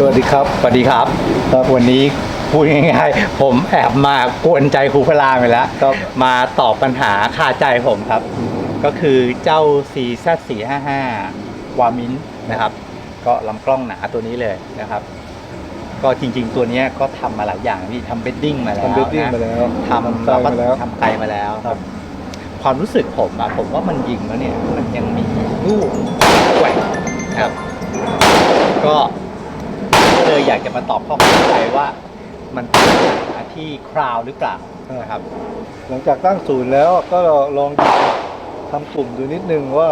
สวัสดีครับ สวัสดีครับ ครับวันนี้พูดง่ายๆ ผมแอบมากวนใจครูพลาไปแล้วครับ มาตอบปัญหาคาใจผมครับ ก็คือเจ้า CZ 4 5 5 วามินนะครับ ก็ลำกล้องหนาตัวนี้เลยนะครับ ก็จริงๆตัวเนี้ยก็ทำมาหลายอย่างพี่ทำเบดดิ้งมาแล้วทำเบดดิ้งนะมาแล้วทำไกลแล้วก็มาแล้ว ทำไกลมาแล้วครับ ความรู้สึกผมอะผมว่ามันยิงแล้วเนี่ย มันยังมีลูกแหว่งนะครับ ก็ก็ เลยอยากจะมาตอบข้อข้องใจว่า มันเป็นปัญหาที่คราวหรือเปล่านะครับ หลังจากตั้งศูนย์แล้วก็ลองทำกลุ่มดูนิดนึงว่า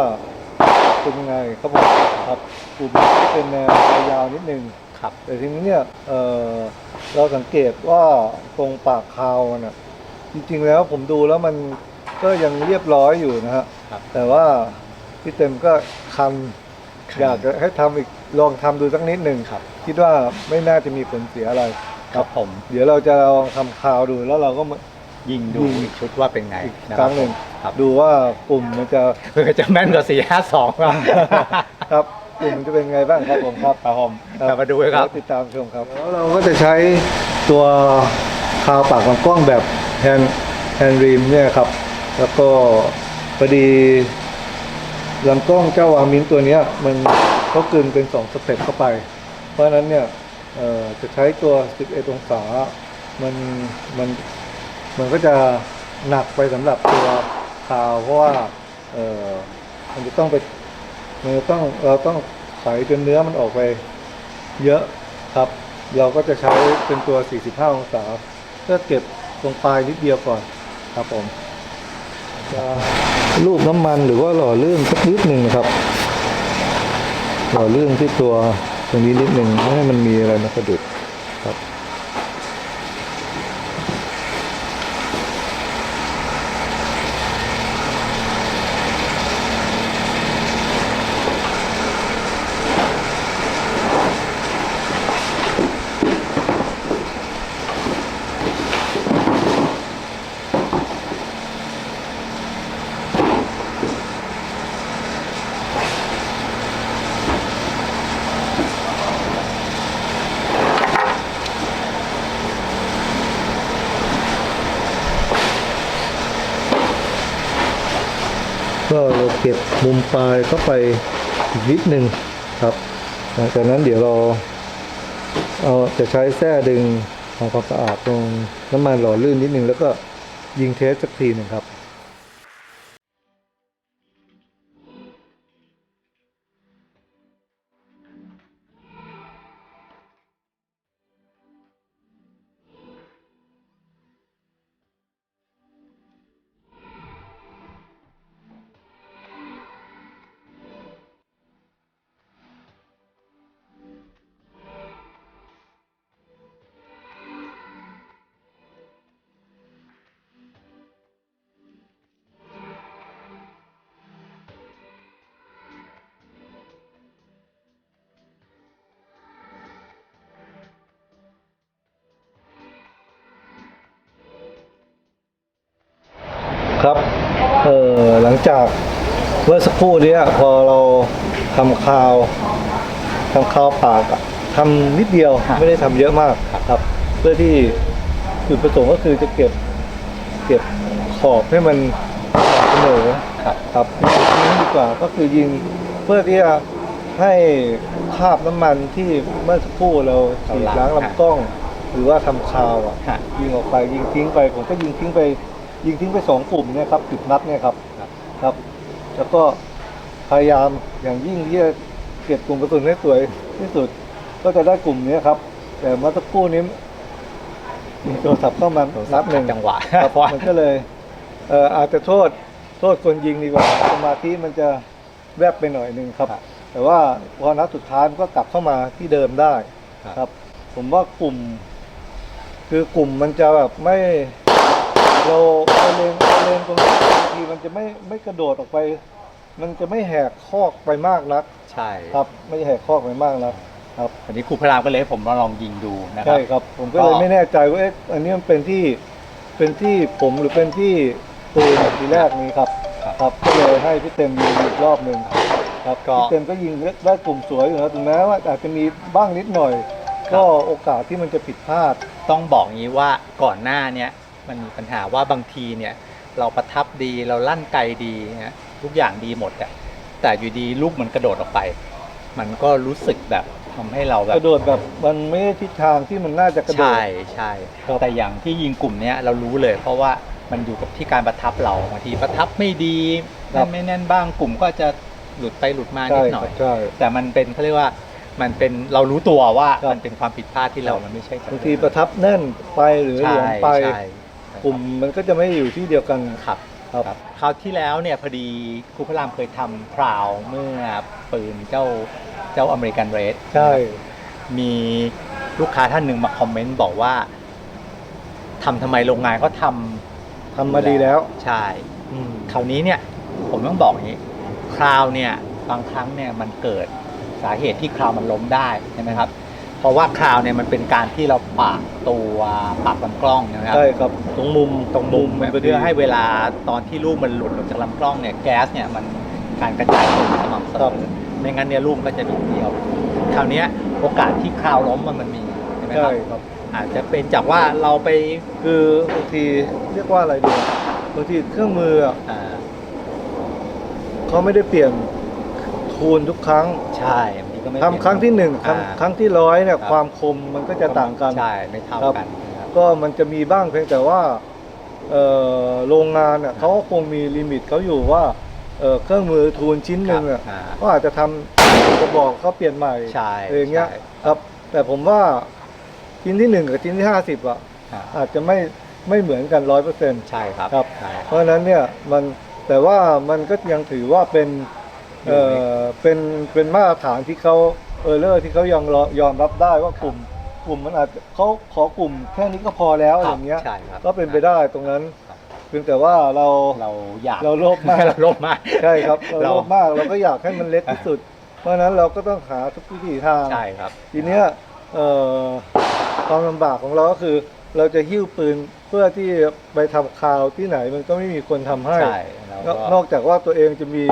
เป็นยังไงครับผมครับกลุ่มที่เป็นแนวยาวๆนิดนึง ครับ แต่ทีนี้เนี่ยเอ่อเราสังเกตว่าตรงปากคาวมันน่ะจริงๆแล้วผมดูแล้วมันก็ยังเรียบร้อยอยู่นะฮะครับแต่ว่าพี่เต็มก็คันคัน อยากจะให้ทำอีก ลองทำดูสักนิดหนึ่งครับ คิดว่าไม่น่าจะมีผลเสียอะไรครับผม เดี๋ยวเราจะลองทำคาวดูแล้วเราก็มายิงดูยิงอีกชุดว่าเป็นไงอีกนะครั้งหนึ่งครับดูว่ากลุ่มมันจะเพื่อจะแม่นกว่าสี่ห้าสองครับครับกลุ่มมันจะเป็นไงบ้างครับผมครับ ครับผมกลับมาดูกันครับเยวติดตามชมครับ แล้วเราก็จะใช้ตัวคาวปากลำกล้องแบบแฮนแฮนรีมเนี่ยครับ แล้วก็พอดีลำกล้องเจ้าวามินตัวเนี้ยมัน เขากลืนเป็นสองสเต็ปเข้าไป เพราะฉะนั้นเนี่ยจะใช้ตัว 11 องศา มัน มัน มันก็จะหนักไปสำหรับตัวคาว เพราะว่ามันจะต้องไปมันจะต้องเราต้องใส่จนเนื้อมันออกไปเยอะครับ เราก็จะใช้เป็นตัว 45 องศาเพื่อเก็บตรงปลายนิดเดียวก่อนครับผมจะลูบน้ำมันหรือว่าหล่อลื่นสักนิดหนึ่งนะครับ หล่อลื่นที่ตัวตรงนี้นิดหนึ่งไม่ให้มันมีอะไรมากระดุดครับ ก็เก็บมุมปลายเข้าไปอีกนิดหนึ่งครับหลังจากนั้นเดี๋ยวเราเอาจะใช้แส้ดึงทำความสะอาดตรงน้ำมันหล่อลื่นนิดหนึ่งแล้วก็ยิงเทสสักทีหนึ่งครับ ครับเอ่อหลังจากเมื่อสักครู่เนี้ยพอเราทำคาวทำคาวปากอะทำนิดเดียวครับ ไม่ได้ทำเยอะมากครับ เพื่อที่จุดประสงค์ก็คือจะเก็บเก็บขอบให้มันเสมอครับครับยิงดีกว่าก็คือยิงเพื่อที่จะให้คราบน้ำมันที่เมื่อสักครู่เราฉีดล้างลำกล้อง หรือว่าทำคาวอะ ฮะ ยิงออกไปยิงทิ้งไป ผมก็ยิงทิ้งไป ยิงทิ้งไปสองกลุ่มเนี่ยครับจุดนัดเนี่ยครับครับครับ แล้วก็พยายามอย่างยิ่งที่จะเก็บกลุ่มกระสุนให้สวยที่สุด ก็จะได้กลุ่มเนี้ยครับ แต่เมื่อสักครู่นี้มีโทรศัพท์เข้ามานัดหนึ่งจังหวะครับมันก็เลยเอ่ออาจจะโทษโทษคนยิงดีกว่าสมาธิมันจะแวบไปหน่อยหนึงครับครับ แต่ว่าพอนัดสุดท้ายมันก็กลับเข้ามาที่เดิมได้ครับครับผมว่ากลุ่ม คือกลุ่มมันจะแบบไม่ เราเราเลงเราเลงตรงนี้บางทีมันจะไม่ไม่กระโดดออกไป มันจะไม่แหกคอกไปมากนักใช่ครับไม่แหกคอกไปมากนักครับวันนี้ครูพลามก็เลยให้ผมมาลองยิงดูนะครัใช่ครับ ผมก็เลยไม่แน่ใจว่าเอ๊ะอันนี้มันเป็นที่เป็นที่ผมหรือเป็นที่ปืนทีแรกนี้ครับครับ ครับก็เลยให้พี่เต็มยิงอีกรอบหนึ่งครับก็ พี่เต็มก็ยิงได้กลุ่มสวยอยู่นะถึงแม้ว่าอาจจะมีบ้างนิดหน่อย ก็โอกาสที่มันจะผิดพลาด ต้องบอกงี้ว่าก่อนหน้าเนี้ย มันมีปัญหาว่าบางทีเนี่ยเราประทับดีเราลั่นไกลดีนะทุกอย่างดีหมดอะแต่อยู่ดีลูกมันกระโดดออกไป มันก็รู้สึกแบบทำให้เราแบกบระโดดแบบมันไม่ได้ทิศทางที่มันน่าจะกระโดดใช่ใช่แต่อย่างที่ยิงกลุ่มเนี้ยเรารู้เลย เพราะว่ามันอยู่กับที่การประทับเราบางทีประทับไม่ดีครับไม่แน่นบ้างกลุ่มก็จะหลุดไปหลุดมานิใช่ดหคน่รัอบยใช่แต่มันเป็นเขาเรียกว่ามันเป็นเรารู้ตัวว่าครับมันเป็นความผิดพลาดที่เรา มันไม่ใช่บางทีประทับแน่นไปหรือหลใช่วมไปใช่ กลุ่มมันก็จะไม่อยู่ที่เดียวกันครับครับครับคราวที่แล้วเนี่ยพอดีครูพระรามเคยทำพราวเมื่อปืนเจ้าเจ้าอเมริกันเรดใช่ มีลูกค้าท่านหนึ่งมาคอมเมนต์บอกว่าทำทำไมโรงงานก็ทำทำมาดีแล้ว ใช่อืมคราวนี้เนี่ยผมต้องบอกอย่างนี้คราวเนี่ยบางครั้งเนี่ยมันเกิดสาเหตุที่คราวมันล้มได้ใช่ไหมครับ เพราะว่าคราวเนี่ยมันเป็นการที่เราปากตัวปากลำกล้องใช่ไหมครับ ใช่ครับตรงมุมตรงมุมมันพอดีเพื่อให้เวลาตอนที่ลูกมันหลุดออกจากลำกล้องเนี่ยแก๊สเนี่ยมันการกระจายตัวสม่ำเสมอไม่งั้นเนี่ยลูกก็จะบิดเบี้ยว คราวเนี้ยโอกาสที่คราวล้มมันมันมีใช่ไหมคใช่รับครับอาจจะเป็นจากว่าเราไปคือบางทีเรียกว่าอะไรดีบางทีเครื่องมืออะอ่าเขาไม่ได้เปลี่ยนทูนทุกครั้ง ใช่บางที ก็ไม่ทำครั้งที่หนึ่งครั้งอ่า ครั้งที่ร้อยเนี่ยครับ ความคมมันก็จะต่างกัน ใช่ไม่เท่าครับ กันนะครับ ก็มันจะมีบ้างเพียงแต่ว่าเอ่อโรงงานเนี่ยเขาก็คงมีลิมิตเขาอยู่ว่าเอ่อเครื่องมือทูนชิ้นหนึ่งเนี่ยอ่า ก็อาจจะทำกระบอกเขาเปลี่ยนใหม่ใช่อะไรอย่างเงี้ยใช่ครับ แต่ผมว่าชิ้นที่หนึ่งกับชิ้นที่ห้าสิบอะอ่าอาจจะไม่ไม่เหมือนกันร้อยเปอร์เซ็นต์ ใช่ครับครับ ใช่ เพราะฉะนั้นเนี่ยมันแต่ว่ามันก็ยังถือว่าเป็น เอ่อเป็นเป็นมาตรฐานที่เขาเออเลอร์ที่เขายังรอยอมรับได้ว่ากลุ่มกลุ่มมันอาจจะเขาขอกลุ่มแค่นี้ก็พอแล้วอะไรอย่างเงี้ย ใช่ครับก็เป็นไปได้ตรงนั้นครับเพียงแต่ว่าเราเราอยากเราโลภมาก เราโลภมาก ใช่ครับเราเราโลภมากเราก็อยากให้มันเล็กที่สุด เพราะฉะนั้นเราก็ต้องหาทุกวิถีทาง ใช่ครับ ทีเนี้ยเอ่อความลำบากของเราก็คือ เราจะหิ้วปืนเพื่อที่ไปทำข่าวที่ไหนมันก็ไม่มีคนทำให้ ใช่แล้วนก็ อกนอกจากว่าตัวเองจะมี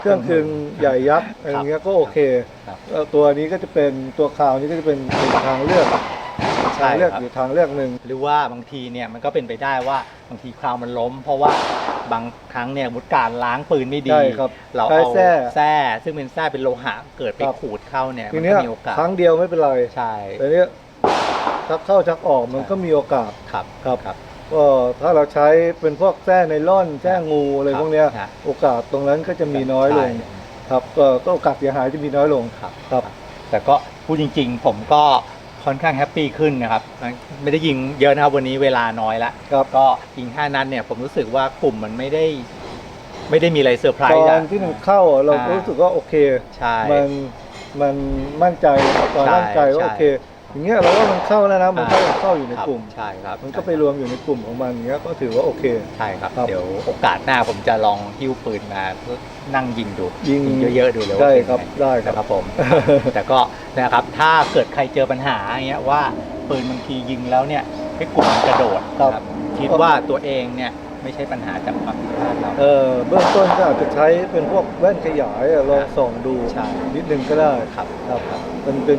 เครื่องคืนใหญ่ยักษ์อะไรอย่างเงี้ยก็โอเคครับเอ่อตัวนี้ก็จะเป็นตัวข่าวนี้ก็จะเป็นเป็นทางเลือกใช่ทางเลือกครับ อยู่ทางเลือกหนึ่ง หรือว่าบางทีเนี่ยมันก็เป็นไปได้ว่าบางทีคราวมันล้ม เพราะว่าบางครั้งเนี่ยมุดการล้างปืนไม่ดี ใช่ครับเราใช้เอาแส้ แส้ซึ่งเป็นแส้เป็นโลหะเกิดไปครับขูดเข้าเนี่ยทีมันเนี้ก็ยมีโอกาสครั้งเดียวไม่เป็นไรใช่ แต่เนี้ย ชักเข้าชักออกมันก็มีโอกาสครับครับครับก็ถ้าเราใช้เป็นพวกแส้ไนล่อนแส้งูอะไรครับพวกเนี้ยฮะโอกาสตรงนั้นก็จะมีน้อยลงใช่ครับก็ก็โอกาสเสียหายจะมีน้อยลงครับครับ แต่ก็พูดจริง ๆ ผมก็ค่อนข้างแฮปปี้ขึ้นนะครับ ไม่ได้ยิงเยอะนะครับวันนี้เวลาน้อยละครับก็ยิงห้านัดเนี่ยผมรู้สึกว่ากลุ่มมันไม่ได้ ไม่ได้มีอะไรเซอร์ไพรตส์ออะนที่มันเข้าอะเราอ่ารู้สึกว่าโอเคใช่มันมันมั่นใจตอนใช่มั่นใจว่าใช่โอเค อย่างเงี้ยเราว่ามันเข้าแล้วนะมันเข้าอ่าเข้าอยู่ในครับกลุ่มใช่ครับมันก็ไปรวมอยู่ในกลุ่มของมันอย่างเงี้ยก็ถือว่าโอเคใช่ครับครับเดี๋ยวโอกาสหน้าผมจะลองหิ้วปืนมานั่งยิงดูยิงเยอะๆดูเลยว่าได้เป็นครับไงได้ครับนะครับผม แต่ก็นะครับถ้าเกิดใครเจอปัญหาอย่างเงี้ยว่าปืนบางทียิงแล้วเนี่ยให้กลุ่มมันกระโดดครับนะคิดว่าตัวเองเนี่ยไม่ใช่ปัญหาจากความผิดพลาดเราเออเบื้องต้นก็อาจจะใช้เป็นพวกแว่นขยายอะลองส่องดูใช่นิดนึงก็ได้ครับครับมันเป็น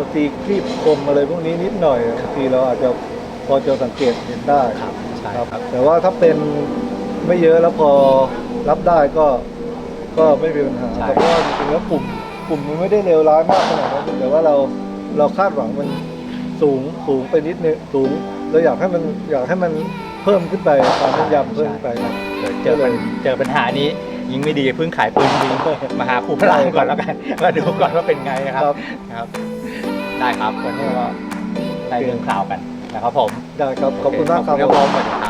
บางทีคลีบคมอะไรพวกนี้นิดหน่อยบางทีเราอาจจะพอจะสังเกตเห็นได้ครับใช่ครับครับ แต่ว่าถ้าเป็นไม่เยอะแล้วพอรับได้ก็ก็ไม่มีปัญหาใช่ แต่ว่าจริงๆแล้วกลุ่มกลุ่มมันไม่ได้เลวร้ายมากขนาดนั้นแต่ว่าเราเราคาดหวังมันสูงสูงไปนิดนึงสูงเราอยากให้มันอยากให้มันเพิ่มขึ้นไปความแม่นยำเพิ่มขึ้นไปครับ เดี๋ยวเจอปัญเจอปัญหานี้ ยิงไม่ดีเพิ่งขายปืนยิงมาหาครูพลางก่อนแล้วกันมาดูก่อนว่าเป็นไงนะครับครับ ครับ ได้ครับวันนี้ก็ได้เรื่องข่าวกันนะครับผมได้ครับขอบคุณมากครับขอบคุณครับผมสวัสดีครับ